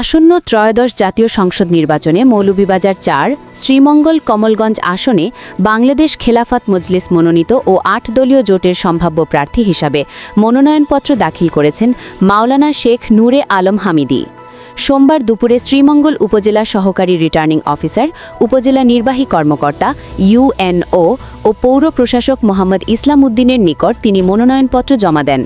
আসন্ন ত্রয়োদশ জাতীয় সংসদ নির্বাচনে মৌলভীবাজার চার, শ্রীমঙ্গল কমলগঞ্জ আসনে বাংলাদেশ খেলাফত মজলিস মনোনীত ও আট দলীয় জোটের সম্ভাব্য প্রার্থী হিসাবে মনোনয়নপত্র দাখিল করেছেন মাওলানা শেখ নূরে আলম হামিদি। সোমবার দুপুরে শ্রীমঙ্গল উপজেলা সহকারী রিটার্নিং অফিসার, উপজেলা নির্বাহী কর্মকর্তা ইউএনও পৌর প্রশাসক মোহাম্মদ ইসলাম উদ্দিনের নিকট তিনি মনোনয়নপত্র জমা দেন।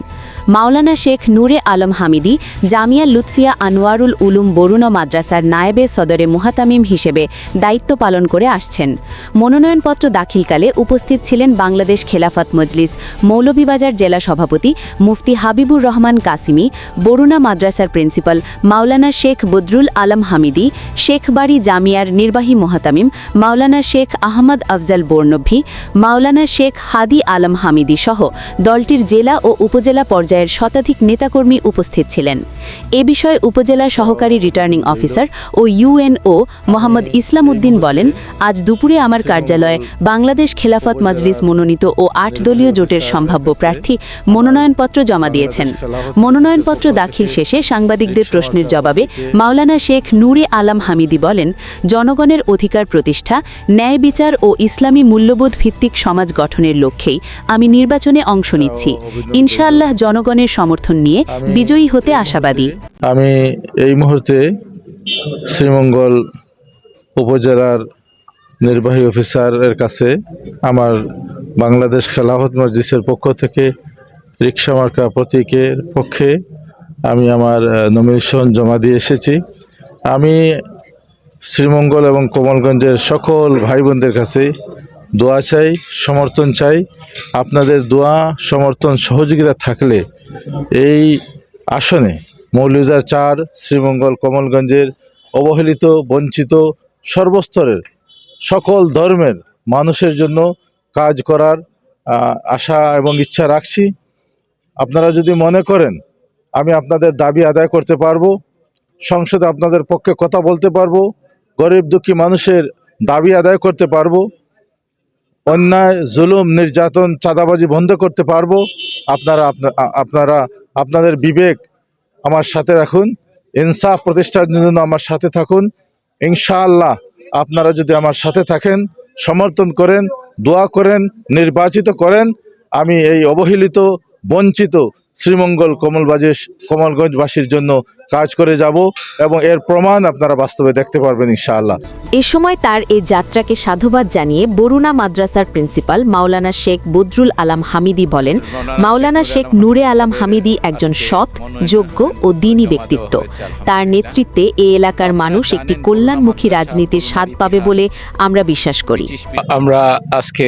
মাওলানা শেখ নূরে আলম হামিদি, জামিয়া লুৎফিয়া আনোয়ারুল উলুম বরুণা মাদ্রাসার নায়েবে সদরে মুহাতামিম হিসেবে দায়িত্ব পালন করে আসছেন। মনোনয়নপত্র দাখিলকালে উপস্থিত ছিলেন বাংলাদেশ খেলাফত মজলিস মৌলভীবাজার জেলা সভাপতি মুফতি হাবিবুর রহমান কাসিমি, বরুণা মাদ্রাসার প্রিন্সিপাল মাওলানা শেখ বদরুল আলম হামিদি, শেখবাড়ি জামিয়ার নির্বাহী মোহাতামিম মাওলানা শেখ আহমদ আফজাল বর্ণভী মাওলানা শেখ হাদি আলম হামিদি সহ দলটির জেলা ও উপজেলা পর্যায়ের শতাধিক নেতাকর্মী উপস্থিত ছিলেন। এ বিষয়ে উপজেলা সহকারী রিটার্নিং অফিসার ও ইউএনও মোহাম্মদ ইসলাম উদ্দিন বলেন, আজ দুপুরে আমার কার্যালয়ে বাংলাদেশ খেলাফত মজলিস মনোনীত ও আট দলীয় জোটের সম্ভাব্য প্রার্থী মনোনয়নপত্র জমা দিয়েছেন। মনোনয়নপত্র দাখিল শেষে সাংবাদিকদের প্রশ্নের জবাবে মাওলানা শেখ নূরে আলম হামিদি বলেন, জনগণের অধিকার প্রতিষ্ঠা, ন্যায় বিচার ও ইসলামী মূল্যবোধ ভিত্তিক সমাজ গঠনের লক্ষ্যেই আমি নির্বাচনে অংশ নিচ্ছি। ইনশাআল্লাহ জনগণের সমর্থন নিয়ে বিজয়ী হতে আশাবাদী। আমি এই মুহূর্তে শ্রীমঙ্গল উপজেলার নির্বাহী অফিসারের কাছে আমার বাংলাদেশ খেলাফত মসজিদের পক্ষ থেকে রিক্সা মার্কা প্রতীকের পক্ষে আমি আমার নমিনেশন জমা দিয়ে এসেছি। আমি শ্রীমঙ্গল এবং কোমলগঞ্জের সকল ভাই বোনদের কাছে দোয়া চাই, সমর্থন চাই। আপনাদের দোয়া, সমর্থন, সহযোগিতা থাকলে এই আসনে মৌলুজার চার, শ্রীমঙ্গল, কমলগঞ্জের অবহেলিত, বঞ্চিত সর্বস্তরের সকল ধর্মের মানুষের জন্য কাজ করার আশা এবং ইচ্ছা রাখছি। আপনারা যদি মনে করেন, আমি আপনাদের দাবি আদায় করতে পারব, সংসদে আপনাদের পক্ষে কথা বলতে পারব, গরিব দুঃখী মানুষের দাবি আদায় করতে পারব অন্যায়, জুলুম, নির্যাতন, চাঁদাবাজি বন্ধ করতে পারব। আপনারা আপনারা, আপনাদের বিবেক আমার সাথে রাখুন। ইনসাফ প্রতিষ্ঠার জন্য আমার সাথে থাকুন। ইনশাআল্লাহ আপনারা যদি আমার সাথে থাকেন, সমর্থন করেন, দোয়া করেন, নির্বাচিত করেন, আমি এই অবহেলিত, বঞ্চিত শ্রীমঙ্গল কমলবাজী কমলগঞ্জবাসীর জন্য কাজ করে যাব এবং এর প্রমাণ আপনারা বাস্তবে দেখতে পারবেন ইনশাআল্লাহ। এ সময় তার এই যাত্রাকে সাধুবাদ জানিয়ে বরুণা মাদ্রাসার প্রিন্সিপাল মাওলানা শেখ বদরুল আলম হামিদি বলেন মাওলানা শেখ নূরে আলম হামিদি একজন সৎ যোগ্য ও দিনী ব্যক্তিত্ব। তার নেতৃত্বে এ এলাকার মানুষ একটি কল্যাণমুখী রাজনীতির স্বাদ পাবে বলে আমরা বিশ্বাস করি। আমরা আজকে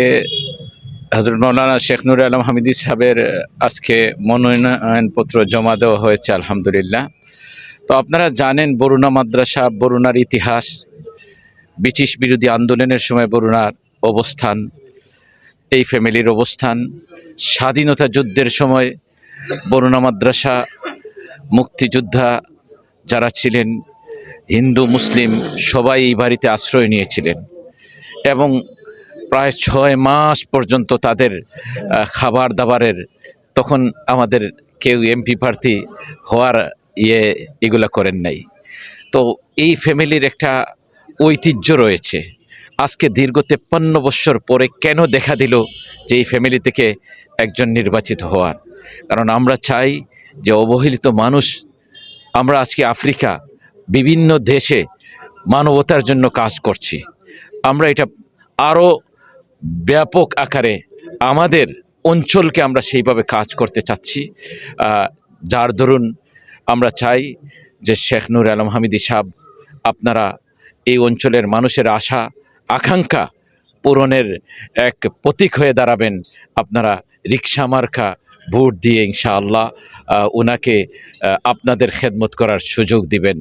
হজরত মৌলানা শেখ নুর আলম হামিদি সাহেবের আজকে মনোনয়নপত্র জমা দেওয়া হয়েছে, আলহামদুলিল্লাহ। তো আপনারা জানেন বরুণা মাদ্রাসা, বরুণার ইতিহাস, ব্রিটিশ বিরোধী আন্দোলনের সময় বরুণার অবস্থান, এই ফ্যামিলির অবস্থান, স্বাধীনতা যুদ্ধের সময় বরুণা মাদ্রাসা মুক্তিযোদ্ধা যারা ছিলেন, হিন্দু, মুসলিম, সবাই এই বাড়িতে আশ্রয় নিয়েছিলেন। এবং প্রায় ছয় মাস পর্যন্ত তাদের খাবার দাবারের তখন আমাদের কেউ এমপি প্রার্থী হওয়ার ইয়ে এগুলা করেন নাই। তো এই ফ্যামিলির একটা ঐতিহ্য রয়েছে। আজকে দীর্ঘ তেপ্পান্ন বৎসর পরে কেন দেখা দিল যে এই ফ্যামিলি থেকে একজন নির্বাচিত হওয়ার? কারণ আমরা চাই যে অবহেলিত মানুষ, আমরা আজকে আফ্রিকা, বিভিন্ন দেশে মানবতার জন্য কাজ করছি। আমরা এটা আরও ব্যাপক আকারে আমাদের অঞ্চলকে আমরা সেইভাবে কাজ করতে চাচ্ছি। যার দরুন আমরা চাই যে শেখ নূর আলম হামিদি সাহ আপনারা এই অঞ্চলের মানুষের আশা, আকাঙ্ক্ষা পূরণের এক প্রতীক হয়ে দাঁড়াবেন। আপনারা রিক্সা মার্কা ভোট দিয়ে ইনশাআল্লাহ ওনাকে আপনাদের খেদমত করার সুযোগ দিবেন।